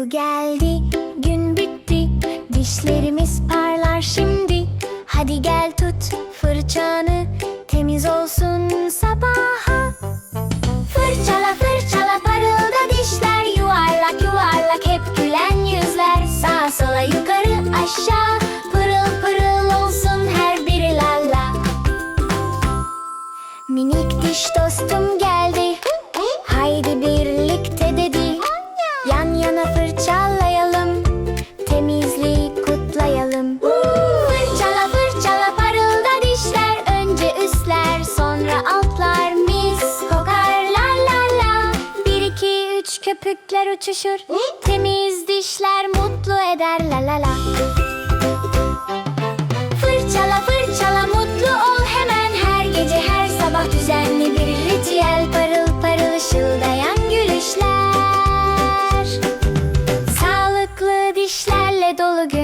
geldi, gün bitti Dişlerimiz parlar şimdi. Hadi gel tut fırçanı Temiz olsun sabaha. Fırçala fırçala parılda dişler Yuvarlak yuvarlak hep gülen yüzler. Sağa sola yukarı aşağı Pırıl pırıl olsun her biri lalla Minik diş dostum geldi köpükler uçuşur. Temiz dişler mutlu eder la la la. Fırçala fırçala mutlu ol hemen. Her gece her sabah düzenli bir ritüel. Parıl parıl ışıldayan gülüşler. Sağlıklı dişlerle dolu gün